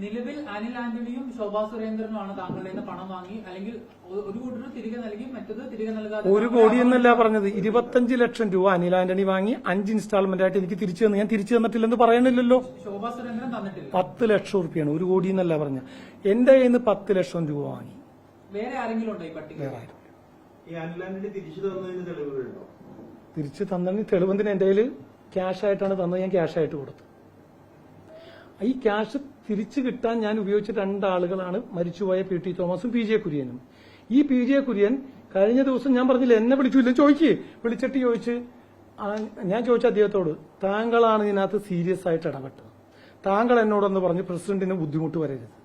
നിലവിൽ അനിൽ ആന്റണിയും ശോഭാ സുരേന്ദ്രനുമാണ് താങ്കളുടെ നിന്ന് പണം വാങ്ങി. അല്ലെങ്കിൽ ഒരു കോടി രൂപ തിരികെ നൽകി മറ്റത് തിരികെ നൽകാതെ ഒരു കോടി എന്നല്ല പറഞ്ഞത്. ഇരുപത്തഞ്ച് ലക്ഷം രൂപ അനിൽ ആന്റണി വാങ്ങി അഞ്ച് ഇൻസ്റ്റാൾമെന്റ് ആയിട്ട് എനിക്ക് തിരിച്ചു തന്നു. ഞാൻ തിരിച്ചു തന്നിട്ടില്ലെന്ന് പറയണില്ലല്ലോ. ശോഭാ സുരേന്ദ്രൻ തന്നിട്ടില്ല. പത്ത് ലക്ഷം റുപ്യാണ് ഒരു കോടി എന്നല്ല പറഞ്ഞ എന്റെ കയ്യിൽ നിന്ന് പത്ത് ലക്ഷം രൂപ വാങ്ങി. വേറെ ആരെങ്കിലും ഉണ്ടോ ഈ പട്ടിക? വേറെ ആരും. ഈ അനിലാന്റിന് തിരിച്ചു തന്നതിന് തെളിവുകളുണ്ടോ? തിരിച്ചു തെളിവെന്തിന് എന്റെ കയ്യിൽ ക്യാഷ് ആയിട്ടാണ് തന്നത്. ഞാൻ ക്യാഷ് ആയിട്ട് കൊടുത്തു. ഈ ക്യാഷ് തിരിച്ചു കിട്ടാൻ ഞാൻ ഉപയോഗിച്ച രണ്ടാളുകളാണ് മരിച്ചുപോയ പി ടി തോമസും പി ജെ കുര്യനും. ഈ പി ജെ കുര്യൻ കഴിഞ്ഞ ദിവസം ഞാൻ പറഞ്ഞില്ല എന്നെ വിളിച്ചില്ല? ചോദിക്കേ. വിളിച്ചിട്ട് ചോദിച്ച് ഞാൻ ചോദിച്ച അദ്ദേഹത്തോട് താങ്കളാണ് ഇതിനകത്ത് സീരിയസ് ആയിട്ട് ഇടപെട്ടത്. താങ്കൾ എന്നോടൊന്ന് പറഞ്ഞ് പ്രസിഡന്റിന് ബുദ്ധിമുട്ട് വരരുത്.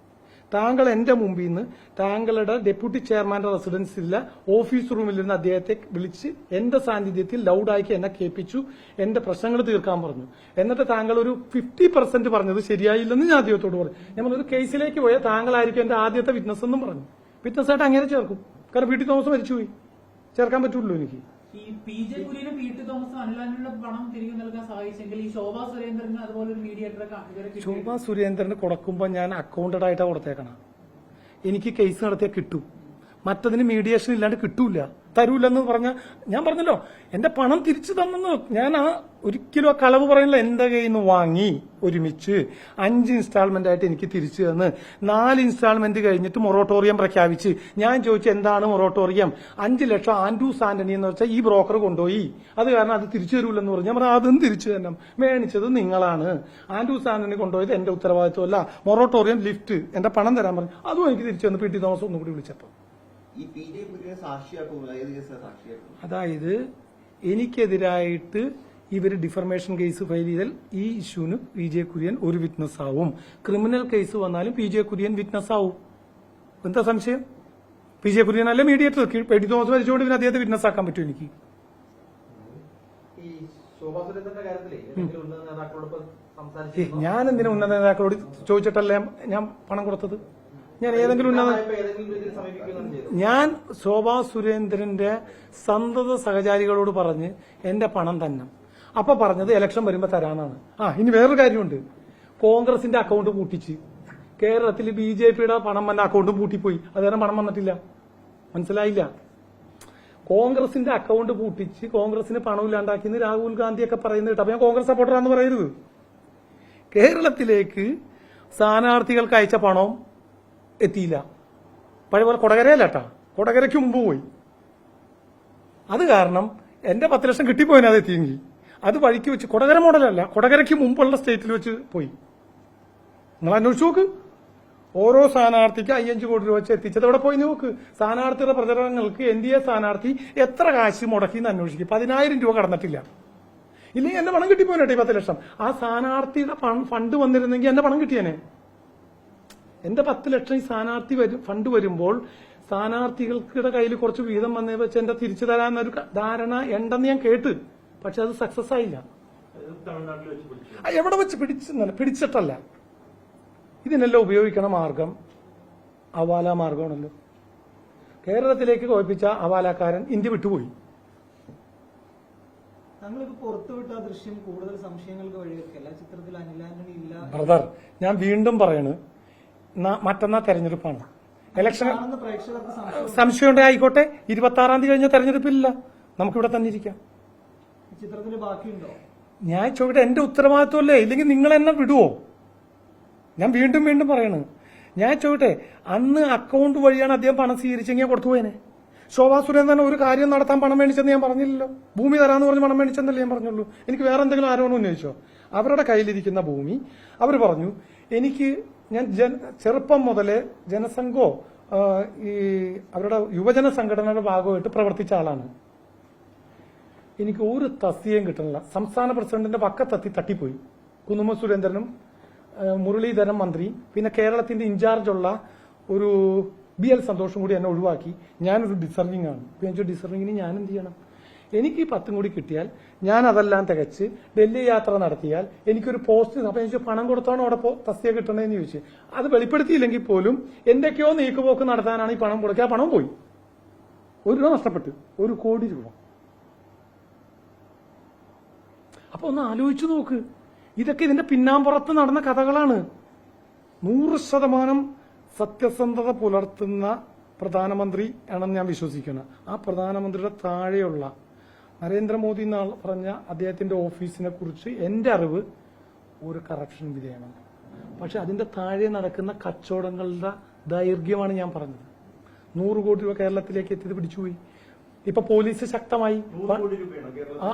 താങ്കൾ എന്റെ മുമ്പിൽ നിന്ന് താങ്കളുടെ ഡെപ്യൂട്ടി ചെയർമാന്റെ റെസിഡൻസിലെ ഓഫീസ് റൂമിൽ നിന്ന് അദ്ദേഹത്തെ വിളിച്ച് എന്റെ സാന്നിധ്യത്തിൽ ലൗഡാക്കി എന്നെ കേൾപ്പിച്ചു എന്റെ പ്രശ്നങ്ങൾ തീർക്കാൻ പറഞ്ഞു. എന്നിട്ട് താങ്കൾ ഒരു ഫിഫ്റ്റി പെർസെന്റ് പറഞ്ഞത് ശരിയായില്ലെന്ന് ഞാൻ അദ്ദേഹത്തോട് പറഞ്ഞു. ഞാൻ പറഞ്ഞു, ഒരു കേസിലേക്ക് പോയാൽ താങ്കളായിരിക്കും എന്റെ ആദ്യത്തെ വിറ്റ്നസ് എന്നും പറഞ്ഞു. വിറ്റ്നസ് ആയിട്ട് അങ്ങനെ ചേർക്കും. കാരണം വീട്ടിൽ തോമസ് മരിച്ചുപോയി. ചേർക്കാൻ പറ്റുള്ളൂ എനിക്ക്. ഈ പി ജെ കുര്യനും പി ടി തോമസും ആന്റണിയുടെ പണം തിരികെ നൽകാൻ സഹായിച്ചെങ്കിൽ ഈ ശോഭാ സുരേന്ദ്രന് അതുപോലെ ഒരു മീഡിയേറ്ററെ ശോഭാ സുരേന്ദ്രന് കൊടുക്കുമ്പോൾ ഞാൻ അക്കൗണ്ടഡ് ആയിട്ടാണ് കൊടുത്തേക്കണം. എനിക്ക് കേസ് നടത്തിയാൽ കിട്ടും. മറ്റതിന് മീഡിയേഷൻ ഇല്ലാണ്ട് കിട്ടൂല. തരൂലെന്ന് പറഞ്ഞ ഞാൻ പറഞ്ഞല്ലോ എന്റെ പണം തിരിച്ചു തന്നെന്ന് ഞാൻ ആ ഒരിക്കലും ആ കളവ് പറയുന്നില്ല എന്റെ കയ്യിൽ നിന്ന് വാങ്ങി. ഒരുമിച്ച് അഞ്ച് ഇൻസ്റ്റാൾമെന്റ് ആയിട്ട് എനിക്ക് തിരിച്ചു തന്ന്. നാല് ഇൻസ്റ്റാൾമെന്റ് കഴിഞ്ഞിട്ട് മൊറോട്ടോറിയം പ്രഖ്യാപിച്ച്. ഞാൻ ചോദിച്ചു എന്താണ് മൊറോട്ടോറിയം അഞ്ച് ലക്ഷം ആൻഡ്രൂസ് ആന്റണി എന്ന് വെച്ചാൽ ഈ ബ്രോക്കർ കൊണ്ടുപോയി. അത് കാരണം അത് തിരിച്ചു തരൂലെന്ന് പറഞ്ഞു. ഞാൻ പറഞ്ഞു അതും തിരിച്ചു തന്നെ മേണിച്ചത് നിങ്ങളാണ്. ആൻഡ്രൂസ് ആന്റണി കൊണ്ടുപോയത് എന്റെ ഉത്തരവാദിത്വമല്ല. മൊറോട്ടോറിയം ലിഫ്റ്റ് എന്റെ പണം തരാൻ പറഞ്ഞു. അതും എനിക്ക് തിരിച്ചു തന്നു. പി ടി തോമസ് ഒന്നും കൂടി വിളിച്ചപ്പോൾ അതായത് എനിക്കെതിരായിട്ട് ഇവർ ഡിഫർമേഷൻ കേസ് ഫയൽ ചെയ്താൽ ഈ ഇഷ്യൂന് പി ജെ കുര്യൻ ഒരു വിറ്റ്നസ് ആവും ക്രിമിനൽ കേസ് വന്നാലും പി ജെ കുര്യൻ വിറ്റ്നസ് ആവും എന്താ സംശയം? പി ജെ കുര്യൻ അല്ല മീഡിയേറ്റർ പെടി തോമസ് വരച്ചുകൊണ്ട് പിന്നെ അദ്ദേഹത്തെ വിറ്റ്നസ് ആക്കാൻ പറ്റും എനിക്ക് ഞാൻ എന്തിനാ ഉന്നത നേതാക്കളോട് ചോദിച്ചിട്ടല്ലേ ഞാൻ പണം കൊടുത്തത്? ഞാൻ ഏതെങ്കിലും ഉന്നത ഞാൻ ശോഭാ സുരേന്ദ്രന്റെ സന്തത സഹചാരികളോട് പറഞ്ഞ് എന്റെ പണം തന്നെ. അപ്പൊ പറഞ്ഞത് ഇലക്ഷൻ വരുമ്പോ തരാനാണ് ആ ഇനി വേറൊരു കാര്യമുണ്ട്. കോൺഗ്രസിന്റെ അക്കൗണ്ട് പൂട്ടിച്ച്. കേരളത്തിൽ ബി ജെ പിയുടെ പണം വന്ന അക്കൗണ്ട് പൂട്ടിപ്പോയി. അതുകാരണം പണം വന്നിട്ടില്ല. മനസ്സിലായില്ല. കോൺഗ്രസിന്റെ അക്കൗണ്ട് പൂട്ടിച്ച് കോൺഗ്രസിന് പണമില്ലാണ്ടാക്കിയെന്ന് രാഹുൽ ഗാന്ധിയൊക്കെ പറയുന്നത് കേട്ടോ. അപ്പൊ ഞാൻ കോൺഗ്രസ് സപ്പോർട്ടറാന്ന് പറയരുത്. കേരളത്തിലേക്ക് സ്ഥാനാർത്ഥികൾക്ക് അയച്ച പണം എത്തിയില്ല. പഴയ പോലെ കൊടകരയല്ല കേട്ടാ. കൊടകരയ്ക്ക് മുമ്പ് പോയി. അത് കാരണം എന്റെ പത്ത് ലക്ഷം കിട്ടിപ്പോയിന് എത്തിയെങ്കിൽ. അത് വഴിക്ക് വെച്ച് കൊടകര മോഡലല്ല കൊടകരയ്ക്ക് മുമ്പുള്ള സ്റ്റേറ്റിൽ വെച്ച് പോയി. നിങ്ങൾ അന്വേഷിച്ച് നോക്ക്. ഓരോ സ്ഥാനാർത്ഥിക്ക് അയ്യഞ്ച് കോടി രൂപ വെച്ച് എത്തിച്ചത് അവിടെ പോയി നോക്ക്. സ്ഥാനാർത്ഥിയുടെ പ്രചരണങ്ങൾക്ക് എൻ ഡി എ സ്ഥാനാർത്ഥി എത്ര കാശ് മുടക്കി എന്ന് അന്വേഷിക്കും. പതിനായിരം രൂപ കടന്നിട്ടില്ല. ഇല്ലെങ്കിൽ എന്റെ പണം കിട്ടിപ്പോയിട്ടെ പത്ത് ലക്ഷം. ആ സ്ഥാനാർത്ഥിയുടെ ഫണ്ട് വന്നിരുന്നെങ്കിൽ എന്റെ പണം കിട്ടിയനെ. എന്റെ പത്ത് ലക്ഷം സ്ഥാനാർത്ഥി വരും ഫണ്ട് വരുമ്പോൾ സ്ഥാനാർത്ഥികൾക്കിടെ കയ്യിൽ കുറച്ച് വീതം വന്നേ വെച്ച് എന്റെ തിരിച്ചു തരാമെന്നൊരു ധാരണ ഉണ്ടെന്ന് ഞാൻ കേട്ട്. പക്ഷെ അത് സക്സസ് ആയില്ല. അത് വെച്ച് പിടിച്ചു. എവിടെ വെച്ച് പിടിച്ചെന്നല്ല പിടിച്ചിട്ടല്ല. ഇതിനെല്ലാം ഉപയോഗിക്കണ മാർഗം അവാല മാർഗമാണല്ലോ. കേരളത്തിലേക്ക് കോപ്പിച്ച അവാലക്കാരൻ ഇന്ത്യ വിട്ടുപോയി. ബ്രദർ ഞാൻ വീണ്ടും പറയണ് മറ്റന്നാ തെരഞ്ഞെടുപ്പാണ്. ഇലക്ഷൻ കാണുന്ന പ്രേക്ഷകർക്ക് സംശയം. സംശയമുണ്ടെ ആയിക്കോട്ടെ ഇരുപത്തി ആറാം തീയതി കഴിഞ്ഞ തെരഞ്ഞെടുപ്പില്ല. നമുക്കിവിടെ തന്നെ ഇരിക്കാം. ബാക്കിയുണ്ടോ? ഞാൻ ചോദിക്കട്ടെ എന്റെ ഉത്തരവാദിത്വമല്ലേ? ഇല്ലെങ്കിൽ നിങ്ങൾ എന്നെ വിടുവോ? ഞാൻ വീണ്ടും വീണ്ടും പറയണ്. ഞാൻ ചോദിട്ടെ അന്ന് അക്കൗണ്ട് വഴിയാണ് അദ്ദേഹം പണം സ്വീകരിച്ചെങ്കിൽ കൊടുത്തു പോയേനെ. ശോഭാ സുരേന്ദ്രൻ ഒരു കാര്യം നടത്താൻ പണം മേടിച്ചെന്ന് ഞാൻ പറഞ്ഞില്ലല്ലോ. ഭൂമി തരാന്ന് പറഞ്ഞ് പണം മേടിച്ചെന്നല്ലേ ഞാൻ പറഞ്ഞുള്ളൂ. എനിക്ക് വേറെ എന്തെങ്കിലും ആരോപണം ഉന്നയിച്ചോ? അവരുടെ കയ്യിലിരിക്കുന്ന ഭൂമി. അവർ പറഞ്ഞു എനിക്ക് ഞാൻ ചെറുപ്പം മുതലേ ജനസംഘോ ഈ അവരുടെ യുവജന സംഘടനയുടെ ഭാഗമായിട്ട് പ്രവർത്തിച്ച ആളാണ്. എനിക്ക് ഒരു തസ്തികയും കിട്ടണില്ല സംസ്ഥാന പ്രസിഡന്റിന്റെ വക്കത്തെത്തി തട്ടിപ്പോയി. കുന്നുമ സുരേന്ദ്രനും മുരളീധരൻ മന്ത്രി പിന്നെ കേരളത്തിന്റെ ഇൻചാർജുള്ള ഒരു ബി എൽ സന്തോഷം കൂടി എന്നെ ഒഴിവാക്കി. ഞാനൊരു ഡിസർവിംഗ് ആണ്. ചോദിച്ചു, ഡിസർവിങ്ങിന് ഞാൻ എന്ത് ചെയ്യണം? എനിക്ക് പത്തും കൂടി കിട്ടിയാൽ ഞാൻ അതെല്ലാം തികച്ച് ഡൽഹി യാത്ര നടത്തിയാൽ എനിക്കൊരു പോസ്റ്റ് അപ്പൊ എനിക്ക് പണം കൊടുത്താണോ അവിടെ പോ- തസ്തിക കിട്ടണേന്ന് ചോദിച്ചു. അത് വെളിപ്പെടുത്തിയില്ലെങ്കിൽ പോലും എന്തൊക്കെയോ നീക്കുപോക്ക് നടത്താനാണ് ഈ പണം കൊടുക്കുക. ആ പണം പോയി. ഒരു രൂപ നഷ്ടപ്പെട്ടു. ഒരു കോടി രൂപ. അപ്പൊ ഒന്ന് ആലോചിച്ചു നോക്ക്. ഇതൊക്കെ ഇതിന്റെ പിന്നാമ്പുറത്ത് നടന്ന കഥകളാണ്. നൂറ് ശതമാനം സത്യസന്ധത പുലർത്തുന്ന പ്രധാനമന്ത്രി ആണെന്ന് ഞാൻ വിശ്വസിക്കുന്നത് ആ പ്രധാനമന്ത്രിയുടെ താഴെയുള്ള നരേന്ദ്രമോദി എന്ന് പറഞ്ഞ അദ്ദേഹത്തിന്റെ ഓഫീസിനെ കുറിച്ച് എന്റെ അറിവ് ഒരു കറപ്ഷൻ വിധേയമാണ്. പക്ഷെ അതിന്റെ താഴെ നടക്കുന്ന കച്ചവടങ്ങളുടെ ദൈർഘ്യമാണ് ഞാൻ പറഞ്ഞത്. നൂറ് കോടി രൂപ കേരളത്തിലേക്ക് എത്തിയത് പിടിച്ചുപോയി. ഇപ്പൊ പോലീസ് ശക്തമായി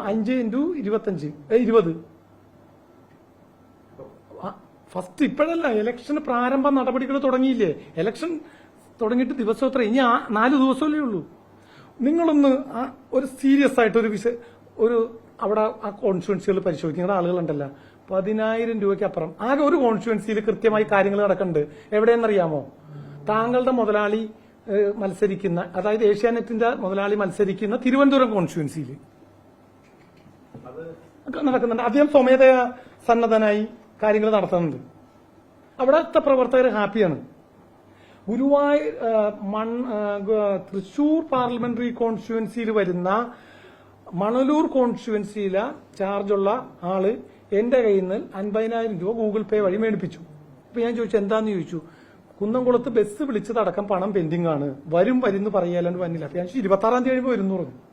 അഞ്ച് ഇന്റു ഇരുപത്തഞ്ച്. ഇരുപത്. ഫസ്റ്റ് ഇപ്പോഴല്ല ഇലക്ഷൻ പ്രാരംഭ നടപടികൾ തുടങ്ങിയില്ലേ? ഇലക്ഷൻ തുടങ്ങിയിട്ട് ദിവസം എത്ര? ഇനി ആ നാല് ദിവസമല്ലേ ഉള്ളൂ. നിങ്ങളൊന്ന് ആ ഒരു സീരിയസ് ആയിട്ട് ഒരു വിഷ ഒരു അവിടെ ആ കോൺസ്റ്റുവൻസികൾ പരിശോധിക്കും. നിങ്ങളുടെ ആളുകളുണ്ടല്ലോ. പതിനായിരം രൂപയ്ക്ക് അപ്പുറം. ആകെ ഒരു കോൺസ്റ്റുവൻസിയിൽ കൃത്യമായി കാര്യങ്ങൾ നടക്കുന്നുണ്ട് എവിടെയെന്നറിയാമോ? താങ്കളുടെ മുതലാളി മത്സരിക്കുന്ന അതായത് ഏഷ്യാനെറ്റിന്റെ മുതലാളി മത്സരിക്കുന്ന തിരുവനന്തപുരം കോൺസ്റ്റുവൻസിയിൽ നടക്കുന്നുണ്ട്. അദ്ദേഹം സ്വമേധയാ സന്നദ്ധനായി കാര്യങ്ങൾ നടത്തുന്നുണ്ട്. അവിടുത്തെ പ്രവർത്തകർ ഹാപ്പിയാണ്. ഗുരുവായൂർ മൺ തൃശൂർ പാർലമെന്ററി കോൺസ്റ്റുവൻസിയിൽ വരുന്ന മണലൂർ കോൺസ്റ്റുവൻസിയിലെ ചാർജുള്ള ആൾ എന്റെ കയ്യിൽ നിന്ന് അൻപതിനായിരം രൂപ ഗൂഗിൾ പേ വഴി മേടിപ്പിച്ചു. അപ്പൊ ഞാൻ ചോദിച്ചു എന്താന്ന് ചോദിച്ചു? കുന്നംകുളത്ത് ബസ് വിളിച്ചതടക്കം പണം പെൻഡിംഗ് ആണ്. വരും വരും എന്ന് പറയാലും വന്നില്ല. അപ്പൊ ഞാൻ ഇരുപത്തി ആറാം തീയതി കഴിയുമ്പോൾ വരും പറഞ്ഞു.